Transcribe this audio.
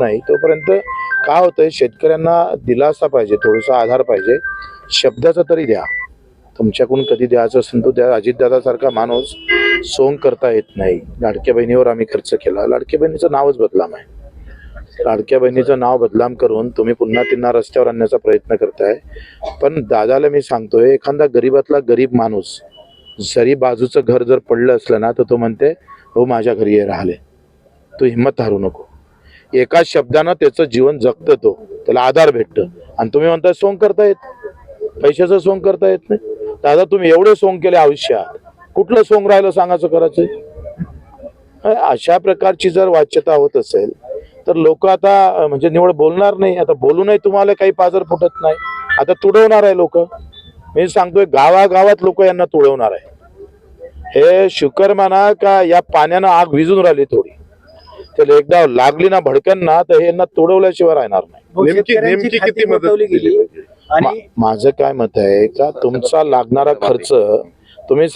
नाही. तोपर्यंत काय होतंय शेतकऱ्यांना दिलासा पाहिजे थोडासा आधार पाहिजे. शब्दाचा तरी द्या. तुमच्याकडून कधी द्यायचं असेल तो द्या. अजितदादासारखा माणूस सोंग करता येत नाही. लाडक्या बहिणीवर आम्ही खर्च केला. लाडक्या बहिणीचं नावच बदलाम आहे. लाडक्या बहिणीचं नाव बदलाम करून तुम्ही पुन्हा त्यांना रस्त्यावर आणण्याचा प्रयत्न करताय. पण दादाला मी सांगतोय एखादा गरीबातला गरीब माणूस जरी बाजूचं घर जर पडलं असलं ना तर तो म्हणते हो माझ्या घरी ये राहिले. तू हिंमत हारू नको. एका शब्दानं त्याचं जीवन जगतं तो. त्याला आधार भेटतं. आणि तुम्ही म्हणताय सोंग करता येत पैशाचं सोंग करता येत नाही. दादा तुम्ही एवढे सोंग केले आयुष्यात. कुठलं सोंग राहिलं सांगायचं करायचं? अशा प्रकारची जर वाच्यता होत असेल तर लोक आता म्हणजे निवड बोलणार नाही. आता बोलूनही तुम्हाला काही पाजर फुटत नाही. आता तुडवणार आहे लोक. मी सांगतोय गावागावात लोक यांना तुडवणार आहे. हे शुकर म्हणा का या पाण्यानं आग विजून राहिली थोडी. त्याला एकदा लागली ना भडक्यांना तर हे यांना तुडवल्याशिवाय राहणार नाही नेमकी नेमकी किती मदत दिली पाहिजे? आणि मा- माझं काय मत आहे का तुमचा लागणारा खर्च तुम्ही